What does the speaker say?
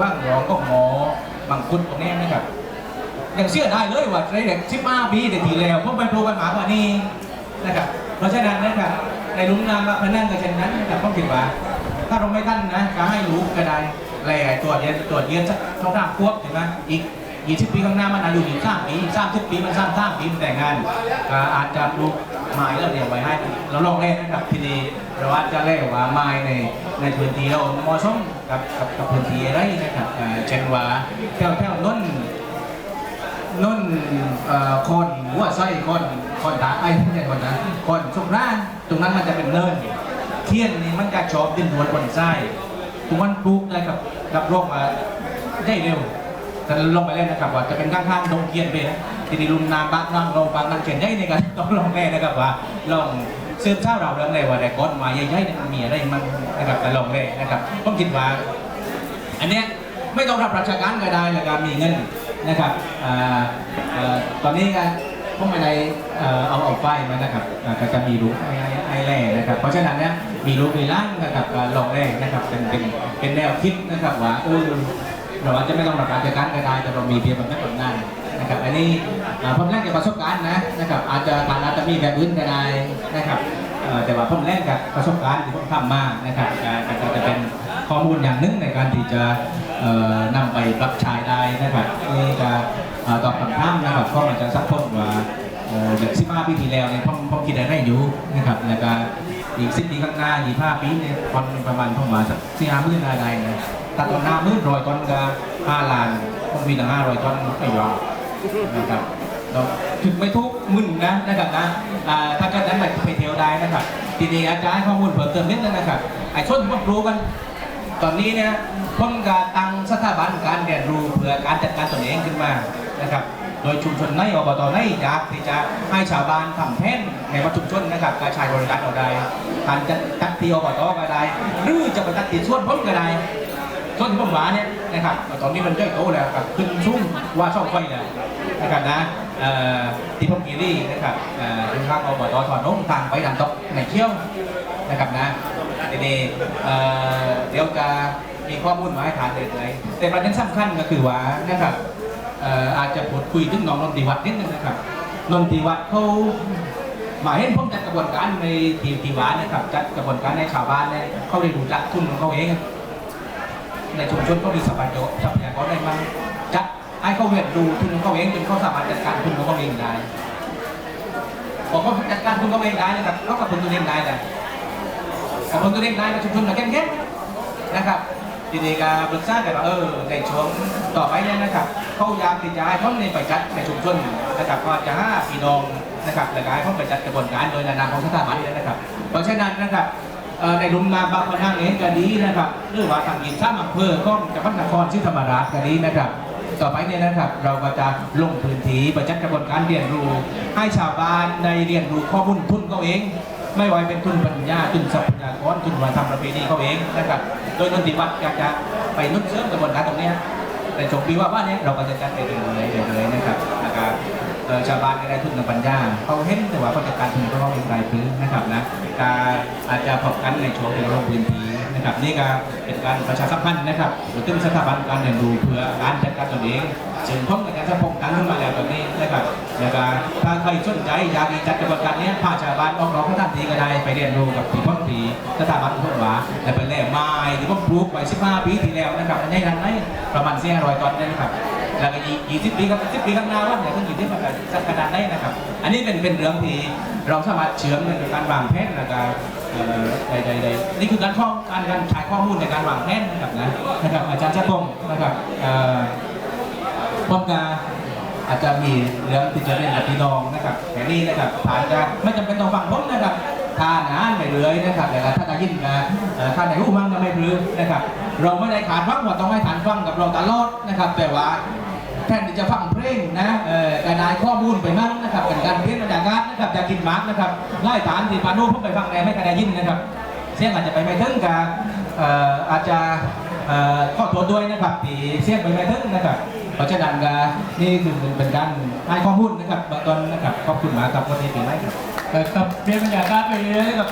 ว่างรองก็หมอบางคุณตรงนี้นะครับยังเชื่อได้เลยว่าในเด็กสิบห้าปีเด็กทีแล้วพวกไปปลูกกันหมากว่านี้นะครับเพราะฉะนั้นนะครับในลุงนามพนันกับเช่นนั้นนะครับต้องคิดว่า ถ้าเราไม่ท่านนะจะให้รู้ก็ได้แหล่ตรวจเย็นตรวจเย็นสักเท่าไหร่ควบเห็นไหมอีกยี่สิบปีข้างหน้ามันอายุอีกสามปีสามสิบปีมันสามสามปีมันแต่งงานอาจจะปลูกไม้แล้วเดี๋ยวไว้ให้เราลองเล่นนะครับทีนี้ เราอาจจะเล่นว่าไม้ในในพื้นที่เราเหมาะสมกับกับกับพื้นที่อะไรนะครับอ่าเช่นว่าแถวแถวน้นนุ่นเอ่อคนหัวไส้คนคนตาไอ้ไม่ใช่คนนะคนสุกร้านตรงนั้นมันจะเป็นเนินเทียนนี่มันจะชอบดินดวนบนไส้ตรงมันปลูกได้กับกับโรคมาได้เร็วแต่ลงไปเล่นนะครับว่าจะเป็นข้างๆดงเทียนไปนะทีนี้ลุมนามบ้านนั่งโรงบางนั่งเขียนได้ในกันต้องลองแน่นะครับว่าลอง สืบเช้าเราเรื่องเลยว่าแต่ก้อนมาใหญ่ๆเนี่ยมันมีอะไรมันนะครับแต่ลองเลยนะครับผมคิดว่า อันเนี้ยไม่ต้องรับราชการก็ได้แล้วก็มีเงินนะครับอ่าอ่อตอนนี้ก็พวกมันในเอ่ออาเอาไฟมานะครับก็จะมีรูปไอ้ไอ้แร่นะครับ เพราะฉะนั้นเนี่ยมีรูปมีร่างนะครับลองแร่นะครับเป็นเป็นเป็นแนวคิดนะครับว่าเออเราอาจจะไม่ต้องรับราชการก็ได้แต่เรามีเพียงแบบนั้นแบบนั้น นะครับอันนี้อ่าผมแรกจากประสบการณ์นะนะครับอาจจะการอาจจะมีแบบอื่นก็ได้นะครับแต่ว่าผมแรกจากประสบการณ์ที่ผมทำมานะครับอ่าก็จะเป็นข้อมูลอย่างหนึ่งในการที่จะนำไปปรับใช้ได้นะครับนี่จะเอ่อตอบคำถามนะครับก็มันจะสักพ้นว่าเอ่อเด็กสิบห้าปีที่แล้วเนี่ยพ่อพ่อคิดอะไรอยู่นะครับแล้วก็อีกสิบปีข้างหน้าอีกห้าปีเนี่ยคนประมาณประมาสักสี่ห้าหมื่นอะไรนะตัดต้นหน้ามื่นร้อยต้นก็ห้าล้านคงมีตั้งห้าร้อยต้นไม่ยอม นะครับเราถึงไม่ทุกมึนนะนะครับนะอ่าถ้าเกิดนั้นไปไปเที่ยวได้นะครับ ทีนี้อาจารย์ข้อมูลเพิ่มเติมนิดนึงนะครับไอ้ชนที่ผมรู้กัน ตอนนี้เนี่ยผมก็ตั้งสถาบันการเรียนรู้เพื่อการจัดการตนเองขึ้นมานะครับโดยชุมชนในอบตในอยากที่จะให้ชาวบ้านทำแท่นในวัดชุมชนนะครับการใช้บริการเอาได้การจัดจัดที่อบตก็ได้ หรือจะไปจัดที่ส่วนผมก็ได้ส่วนที่ผมหวาเนี่ย นะครับตอนนี้มันใกล้โตแล้วครับขึ้นชุ่มว่าช่องไฟแล้วนะครับนะเอ่อที่ผมกีรีนะครับเอ่อถึงทางอบตถอนนงทางไปดันตกในเที่ยวนะครับนะทีนี้เอ่อเดี๋ยวจะมีข้อมูลมาให้ทานเลยเลยแต่ประเด็นสำคัญก็คือว่านะครับอาจจะพูดคุยถึงน้องนนทิวัฒน์นิดนึงนะครับนนทิวัฒน์เขาหมายเห็นผมจัดกระบวนการในทีมทีวานะครับจัดกระบวนการในชาวบ้านเนี่ยเขาได้รู้จักทุนของเขาเอง ในชุมชนเขามีทรัพยากรทรัพยากรได้มาจัดให้เขาเรียนรู้ทุนของเขาเองจนเขาสามารถจัดการทุนของเขาเองได้พอเขาจัดการทุนของเขาเองได้นะครับเขากับทุนตัวเองได้เลยขอบคุณตัวเองได้ในชุมชนเราเข้มแข็งนะครับทีนี้ก็ปรึกษากันว่าเออในช่วงต่อไปเนี่ยนะครับเขายากที่จะให้พ้นในไปจัดในชุมชนนะครับก็จะห้าพี่น้องนะครับและก็ให้พ้นไปจัดกระบวนการโดยนานาของสถาบันนี่ยนะครับเพราะฉะนั้นนะครับ ในลุมนาบางพนังเองก็ดีนะครับหรือว่าทางยินซ้ำอำเภอก็จังหวัดนครศรีธรรมราชก็ดีนะครับ ต่อไปเนี่ยนะครับ เราก็จะลงพื้นที่ไปจัดกระบวนการเรียนรู้ ให้ชาวบ้านในเรียนรู้ข้อมูลทุนเขาเอง ไม่ไว่าเป็นทุนปัญญาทุนทรัพยากรทุนวัฒนธรรมประเพณีเขาเองนะครับ โดยนนทิวัฒน์อยากจะไปนุ่นเสริมกระบวนการตรงนี้ยในช่วงปีว่าว่าเนี้ยเราก็จะจัดไปเรื่อยๆเรื่อยๆนะครับ ชาวบ้านก็ได้ทุนทางปัญญาเขาเห็นแต่ว่าเขาจัดการทุนเขาเองรายพื้นนะครับนะการอาจจะพบกันในช่วงที่เรงพื้นที่นะครับนี่ก็เป็นการประชาสัมพันธ์นะครับถึงสถาบันการเรียนรู้เพื่อการจัดการตนเองจึงพบกันจะพบกันขึ้นมาแล้วตอนนี้นะครับแล้วก็ถ้าใครสนใจอยากจัดกระบวนการนี้พาชาวบ้านออกร้องพระท่านทีก็ได้ไปเรียนรู้กับที่พ่อทีสถาบันพุทธวาและเป็นแหล่ไม้ที่พ่อปลูกไป15ปีที่แล้วนะครับอันนี้ทันไหมประมาณ400ต้นนี่ยนะครับ แล้วก็อีก20ปีครับ10ปีข้างหน้าว่าเนี่ยต้องอยู่ที่ประมาณสักขนาดไหนนะครับ อันนี้เป็นเป็นเรื่องที่เราสามารถเชื่อมในการวางแผนแล้วก็เอ่อใดๆๆนี่คือการข้อการการใช้ข้อมูลในการวางแผนนะครับนะนะครับอาจารย์ชัดพงศ์นะครับเอ่อมก็อาจจะมีเรื่องที่จะเล่นกับพี่น้องนะครับแค่นี้นะครับผ่านจะไม่จำเป็นต้องฟังผมนะครับทานอาหารไปเรื่อยนะครับแต่ถ้าจะยินนะเอ่อทานในรูปมั่งก็ไม่พลือนะครับ เราไม่ได้ขาดฟังว่าต้องให้ทานฟังกับเราตลอดนะครับ แต่ว่า แทนที่จะฟังเพลงนะเอ่อกระจายข้อมูลไปมั่งนะครับเป็นการเพี้ยนบรรยากาศนะครับอยากกินมาร์กนะครับไล่ฐานที่ปานุผมไปฟังแนไม่กระไดยินนะครับ เสียงอาจจะไปไม่ถึงกับเอ่ออาจจะเอ่อข้อตัวด้วยนะครับที่เสียงไปไม่ถึงนะครับเพราะฉะนั้นก็นี่คือเป็นการให้ข้อมูลนะครับเบื้อนนะครับขอบคุณมากครับวันนี้เป็นไรครับกับเรียนบรรยากาศไปเรื่อยๆกับ